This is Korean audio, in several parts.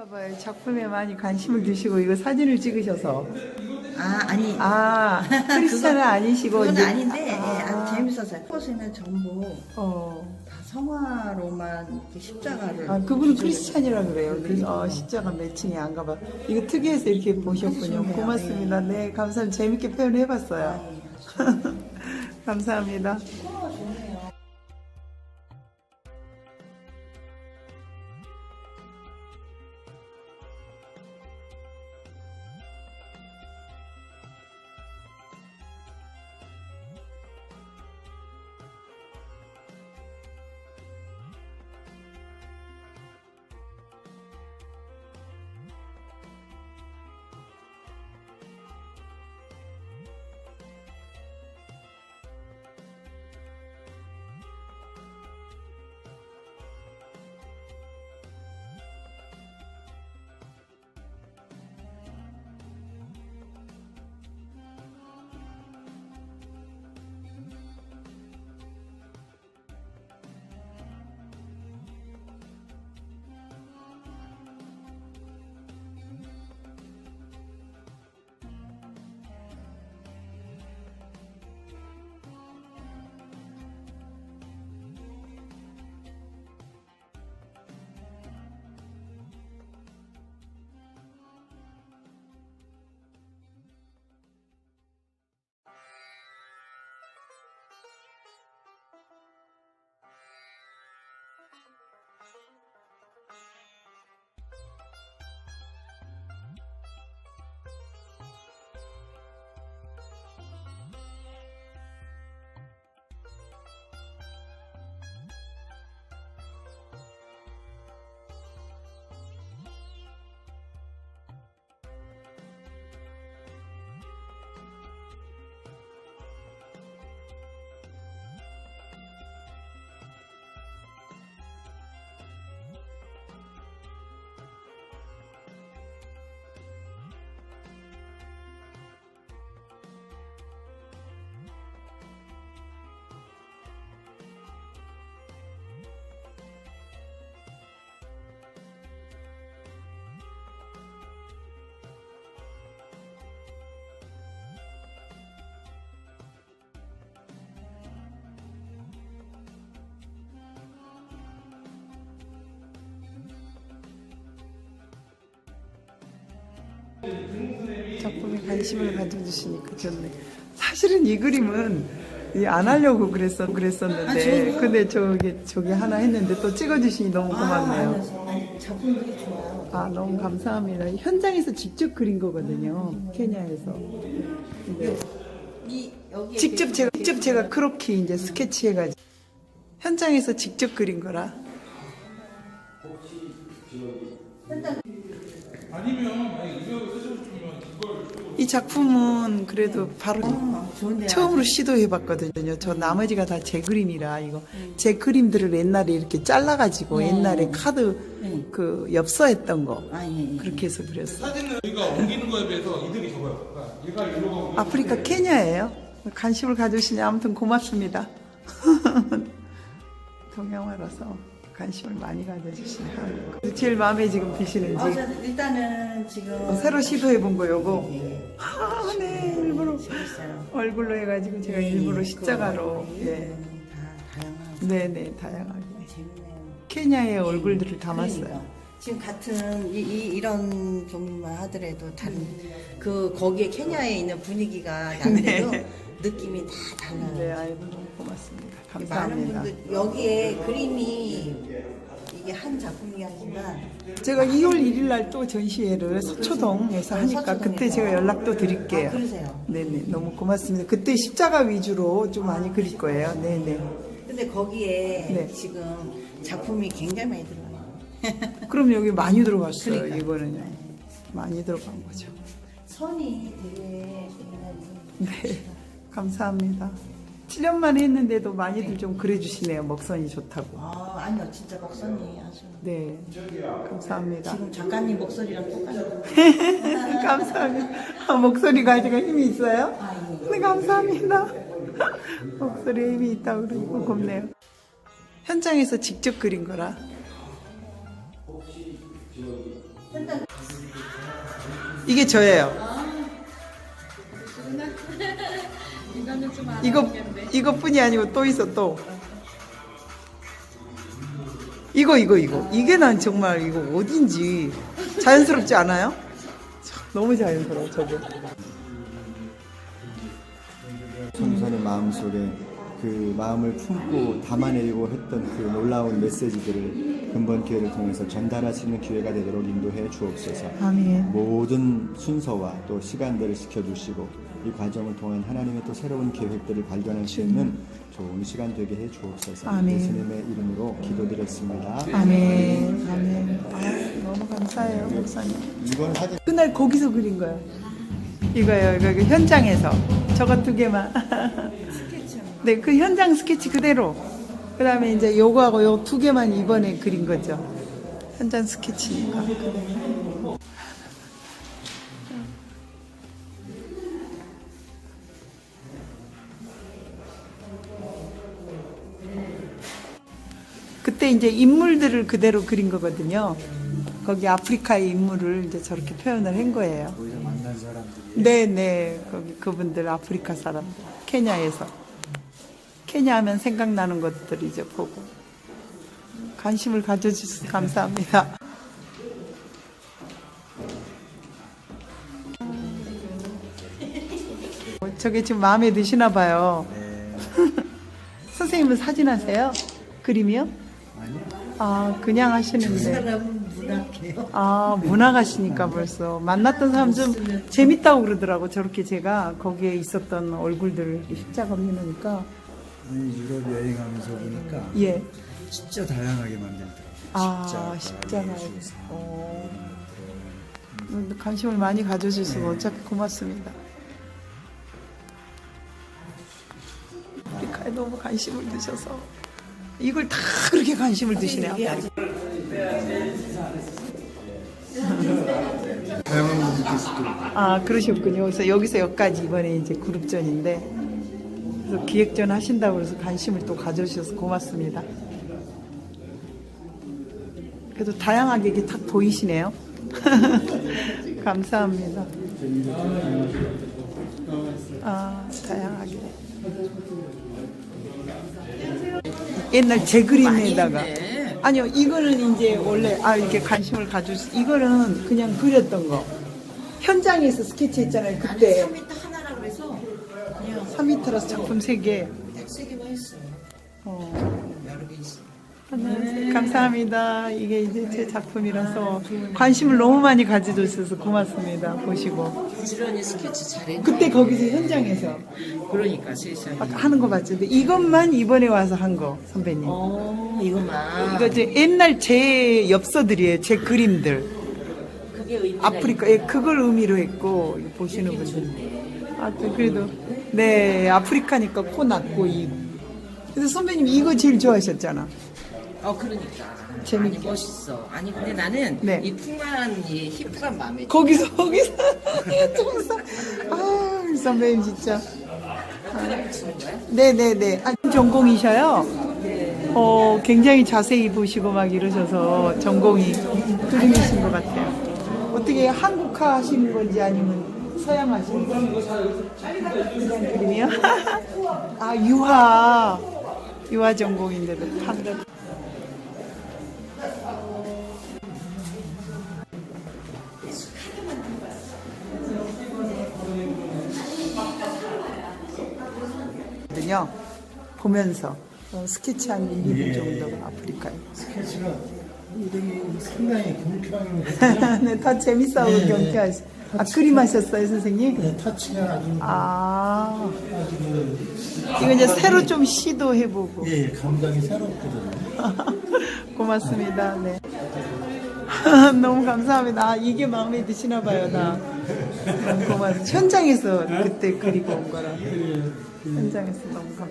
봐요. 작품에 많이 관심을 두시고 이거 사진을 찍으셔서 아 아니 아 크리스찬은 아니시고 그건 이제- 아닌데 예, 아, 아주 재밌었어요. 꽃에는 전부 어. 다 성화로만 이렇게 십자가를 아 그분은 크리스찬이라 그래요. 그, 어, 십자가 매칭이 안 가봐. 이거 특이해서 이렇게 보셨군요. 좋네요. 고맙습니다. 네 감사합니다. 재밌게 표현해봤어요. 아, 예, 아주 감사합니다. 작품에 관심을 가져주시니까 좋네. 사실은 이 그림은 이안 하려고 그랬었 아, 그랬었는데 저도요? 근데 저게 저기 하나 했는데 또 찍어주시니 너무 고맙네요. 아, 아니, 작품들이 좋아요. 아 너무 감사합니다. 현장에서 직접 그린 거거든요. 케냐에서. 네. 이 여기 직접 제가 직접 제가 크로키 이제 스케치 해가지고 현장에서 직접 그린 거라. 이 작품은 그래도 바로 어. 처음으로 시도해봤거든요. 저 나머지가 다 제 그림이라 이거 제 그림들을 옛날에 이렇게 잘라가지고 옛날에 카드 네. 그 엽서했던 거아 예. 예. 그렇게 해서 그렸어요. 사진을 우리가 옮기는 거에 비해서 이득이 적어요. 그러니까 얘가 일로 가고 아프리카 케냐예요. 관심을 가져주시니 아무튼 고맙습니다. 동양화라서 관심을 많이 가져주시네. 한국. 제일 마음에 지금 드시는지 어, 저 일단은 지금 어, 새로 시도해 본 거 요거. 예, 아, 네 일부러 재밌어요. 얼굴로 해가지고 제가 예, 일부러 예, 십자가로 그거 예. 다 다양하고 네 네 다양하게 재밌네요. 케냐의 얼굴들을 담았어요. 그러니까. 지금 같은 이, 이, 이런 종류만 하더라도 다른 그 거기에 케냐에 있는 분위기가 나는데도 느낌이 다 달라요. 네 아이고 너무 고맙습니다. 많은 감사합니다. 분들 여기에 그림이 이게 한 작품이 아니지만 제가 2월 1일 날 또 전시회를 서초동에서 하니까 서초동에서. 그때 제가 연락도 드릴게요. 아, 그러세요. 네네 너무 고맙습니다. 그때 십자가 위주로 좀 많이 그릴 거예요. 네네. 근데 거기에 네. 지금 작품이 굉장히 많이 들어가요. 그럼 여기 많이 들어갔어요. 그러니까. 이거는요. 많이 들어간 거죠. 선이 되게 굉장히 네 감사합니다. 7년 만에 했는데도 많이들 좀 그려주시네요. 먹선이 좋다고. 아 아니요 진짜 목선이 아주 네 감사합니다. 지금 작가님 목소리랑 똑같아요. 감사합니다. 아, 목소리가 제가 힘이 있어요? 아, 예. 네, 감사합니다. 목소리에 힘이 있다고 그러고 곱네요. 현장에서 직접 그린 거라. 이게 저예요. 이거는 좀 이거 이것뿐이 아니고 또 있어 또. 이거 이거 이거 이게 난 정말 이거 어딘지 자연스럽지 않아요? 참, 너무 자연스러워 저게. 청소년의 마음속에 그 마음을 품고 담아내려고 했던 그 놀라운 메시지들을 근본 기회를 통해서 전달할 수 있는 기회가 되도록 인도해 주옵소서. 아멘. 모든 순서와 또 시간들을 지켜주시고 이 과정을 통한 하나님의 또 새로운 계획들을 발견할 수 있는 좋은 시간 되게 해 주옵소서. 아멘. 예수님의 이름으로 기도드렸습니다. 아멘. 아멘. 아, 너무 감사해요 목사님. 이건 사진 그날 거기서 그린 거예요. 이거요, 이거, 이거 현장에서 저거 두 개만. 네, 그 현장 스케치 그대로. 그 다음에 이제 요거하고 요 두 개만 이번에 그린 거죠. 현장 스케치니까. 그때 이제 인물들을 그대로 그린 거거든요. 거기 아프리카의 인물을 이제 저렇게 표현을 한 거예요. 거기서 만난 사람들이 네, 네. 거기 그분들 아프리카 사람들. 케냐에서. 케냐 하면 생각나는 것들 이제 보고. 관심을 가져주셔서 감사합니다. 어, 저게 지금 마음에 드시나 봐요. 선생님은 사진 하세요? 그림이요? 아, 그냥 하시는데. 사람은 문학해요. 아, 문화가시니까 벌써. 만났던 사람 좀 재밌다고 그러더라고. 저렇게 제가 거기에 있었던 얼굴들을 십자가 해놓으니까. 아니, 유럽 여행하면서 보니까 예. 진짜 다양하게 만들더라고요. 아, 십자가. 어. 음, 관심을 많이 가져주셔서 어차피 고맙습니다. 아프리카에 너무 관심을 두셔서. 이걸 다 그렇게 관심을 두시네요. 다양한 분들께서도 아, 그러셨군요. 그래서 여기서 여기까지 이번에 이제 그룹전인데, 그래서 기획전 하신다고 해서 관심을 또 가져주셔서 고맙습니다. 그래도 다양하게 이게 딱 보이시네요. 감사합니다. 아, 다양하게. 옛날 제 그림에다가. 아니요, 이거는 이제 원래, 아, 이렇게 관심을 가져주시 이거는 그냥 그렸던 거. 현장에서 스케치 했잖아요, 그때. 3m 하나라 그래서 그냥 3m라서 작품 3개. 세 개만 했어요. 어. 여러 개 있어요. 안녕하세요. 감사합니다. 이게 이제 제 작품이라서 관심을 너무 많이 가져주셔서 고맙습니다. 보시고. 부지런히 스케치 잘해. 그때 거기서 현장에서 그러니까 세상에. 하는 거 봤죠. 근데 이것만 이번에 와서 한 거, 선배님. 어, 이거만. 이거 이제 옛날 제 엽서들이에요. 제 그림들. 그게 의미가 아프리카, 예, 그걸 의미로 했고, 이거 보시는 분들. 아, 또 그래도, 네, 아프리카니까 코 낮고, 이. 그래서 선배님 이거 제일 좋아하셨잖아. 어, 그러니까. 재밌게. 아니, 멋있어. 아니, 근데 나는 네. 이 풍만한 이 힙한 마음에. 거기서, 거기서. 아, 선배님 진짜. 붙이는 거야? 네네네. 아, 전공이셔요? 어, 굉장히 자세히 보시고 막 이러셔서 전공이 그림이신 것 같아요. 어떻게 한국화 하시는 건지 아니면 서양 하시는 건지? 그냥 그림이요? 아, 유화. 유화 전공인데도 한국. 거든요. 보면서 어, 스케치한 1분 정도가 아프리카에. 스케치가 이름이 상당히 공평하게 네, 다 재밌어하고 경쾌하시. 아 그림 하셨어요, 선생님? 네, 터치가 아주 아 아주 그, 이거 이제 새로 좀 시도해보고. 예, 예, 감각이 새롭거든요. 고맙습니다. 네. 너무 감사합니다. 아, 이게 마음에 드시나 봐요, 나. 너무 고마워요. 현장에서 그때 그리고 온 거라. 현장에서 너무 감.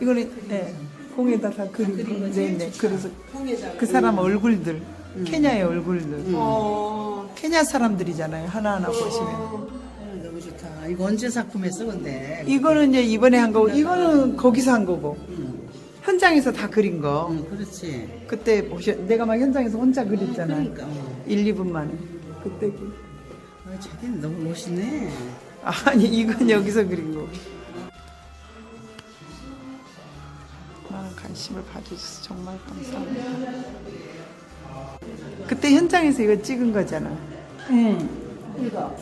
이거는 네, 공에다 다 그리고 네, 네. 그래서 그 사람 얼굴들, 케냐의 얼굴들. 케냐 사람들이잖아요. 하나하나 보시면. 너무 좋다. 이거 언제 작품했어, 근데? 이거는 이제 이번에 한 거고, 이거는 거기서 한 거고. 현장에서 다 그린 거. 응, 그렇지. 그때 보셔, 내가 막 현장에서 혼자 그렸잖아요. 그러니까. 어. 1, 2분 만에. 그때 그- 아, 자기는 너무 멋있네. 아니 이건 여기서 그린 거. 많은 관심을 가져주셔서 정말 감사합니다. 그때 현장에서 이거 찍은 거잖아. 응.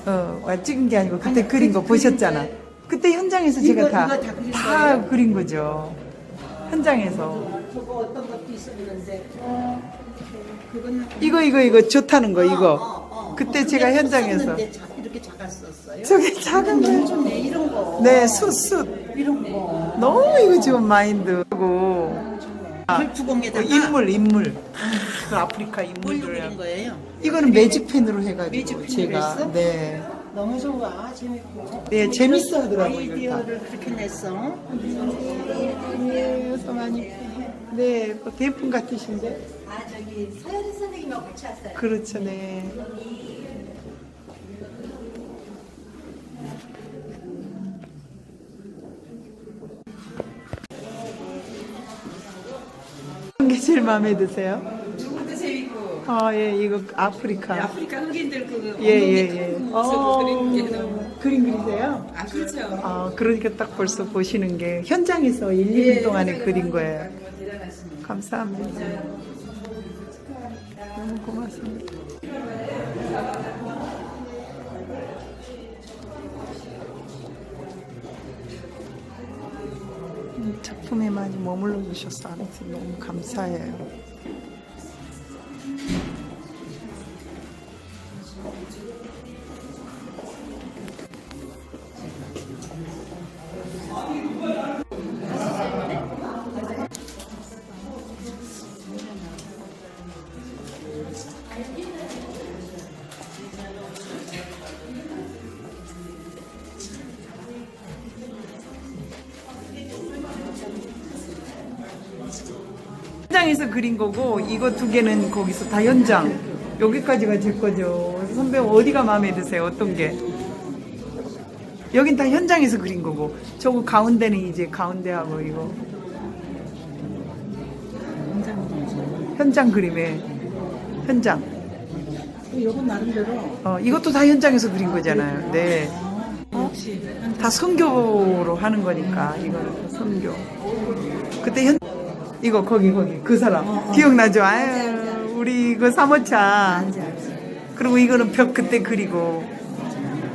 어, 와, 찍은 게 아니고 그때 그린 거 보셨잖아. 그때 현장에서 제가 이거- 다, 이거 다 그린 다 거예요? 그린 거죠. 현장에서. 저거 어떤 것도 있었는데. 이거, 이거, 이거 좋다는 거, 이거. 어, 어. 그때 어, 제가 근데 현장에서. 이렇게 작았었어요. 저게 작은 거. 좋네 이런 거. 네, 숯, 숯. 이런 거. 너무 이거 좋은 마인드고. 아, 불구공에다가 어, 인물, 인물. 그 아프리카 인물들. 그린 거예요? 이거는 매직펜으로 해가지고 매직펜으로 제가 했어? 네, 너무 좋아 재밌고. 네 재밌어 하더라고요. 아이디어를 그렇게 냈어. 네, 또 많이 네, 그 대품 같으신데. 아 저기 서현희 선생님하고 같이 왔어요. 그렇죠, 네. 어떤 게 제일 마음에 드세요? 누구도 재밌고. 아, 예, 이거 아프리카. 아프리카 흑인들 그 예, 예, 엉덩이 예. 큰 모습을 그린 게 너무. 그림 그리세요? 아, 그렇죠. 아, 그러니까 딱 벌써 보시는 게 현장에서 1, 2분 예, 동안에 그린 거예요. 대단하십니다. 감사합니다. 너무 고맙습니다. 이 작품에 많이 머물러 주셔서 아무튼 너무 감사해요. 현장에서 그린 거고 이거 두 개는 거기서 다 현장. 여기까지가 제 거죠. 선배 어디가 마음에 드세요? 어떤 게? 여긴 다 현장에서 그린 거고 저거 가운데는 이제 가운데하고 이거 현장 그림에 현장. 이건 나름대로 어, 이것도 다 현장에서 그린 거잖아요. 네. 역시 다 선교로 하는 거니까 이거는 다 선교. 그때 현 이거 거기 거기 그 사람 기억나죠? 아유 우리 그 사모차. 그리고 이거는 벽 그때 그리고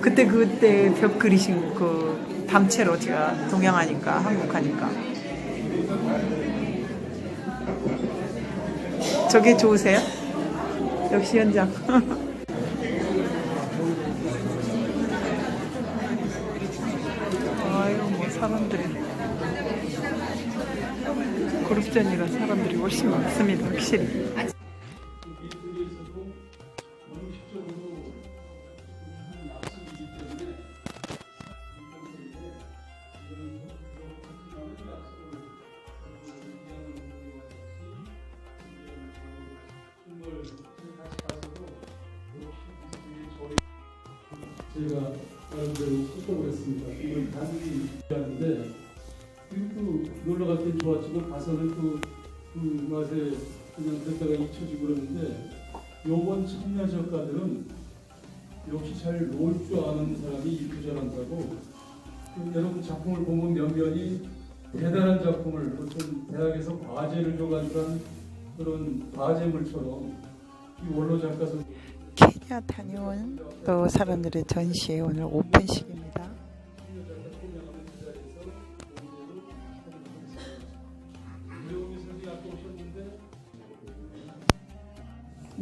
그때 그때 벽 그리신 그 담채로 제가 동양하니까 한국하니까. 저게 좋으세요? 역시 현장. 아유 뭐 사람들이 그룹전이라 사람들이 훨씬 많습니다 확실히 제가 나름대로 소통을 했습니다. 이걸 단순히 하는데 또 놀러 갈 때 좋았지만 가서는 또 그 맛에 그냥 됐다가 잊혀지고 그러는데 요번 청년 작가들은 역시 잘놀줄 아는 사람이 이렇게 잘한다고 그 여러분 작품을 보면 면면이 대단한 작품을 어떤 대학에서 과제를 줘가지고 그런 과제물처럼 이 원로 작가 선 케냐 다녀온 또 사람들의 전시회 오늘 오픈식입니다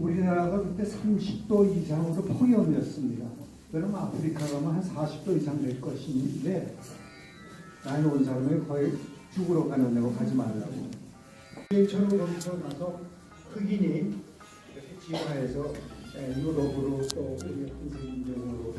우리나라가 그때 30도 이상으로 폭염이었습니다. 그럼 아프리카 가면 한 40도 이상 될 것인데 나이 온 사람이 거의 죽으러 가는 데고 가지 말라고. 저는 거기서 나서 흑인이 진화해서 에, 유럽으로 또 선생님으로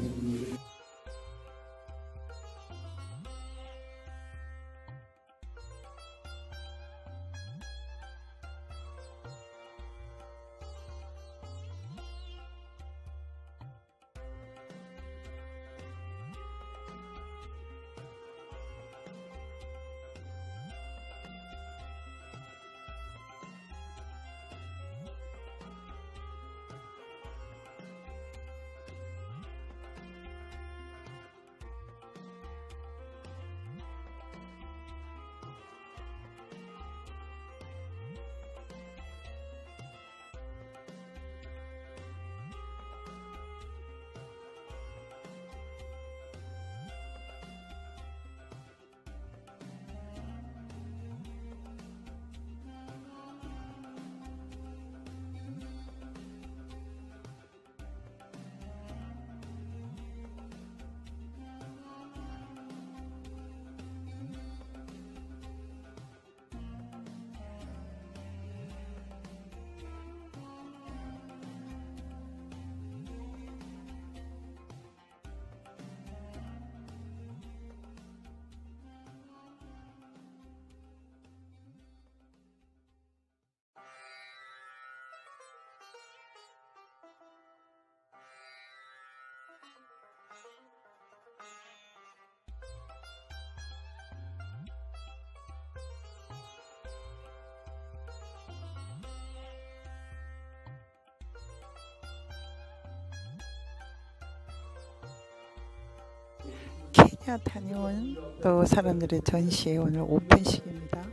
케냐 다녀온 또 사람들의 전시회 오늘 오픈식입니다.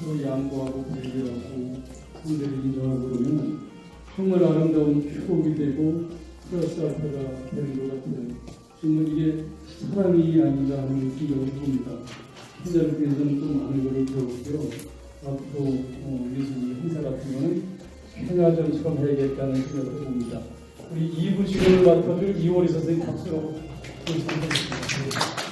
서로 양보하고 배려하고 상대를 인정하고 그러면 정말 아름다운 추억이 되고 플러스 알파가 되는 것 같아요. 정말 이게 사랑이 아닌가 하는 생각을 봅니다. 현자를 통해서는 또 많은 것을 배웠고요. 앞으로 어, 예술 행사 같은 거는 평야전처럼 해야겠다는 생각을 봅니다. 우리 이부 시간을 맡아줄 이원희 선생님 박수로 감사드립니다.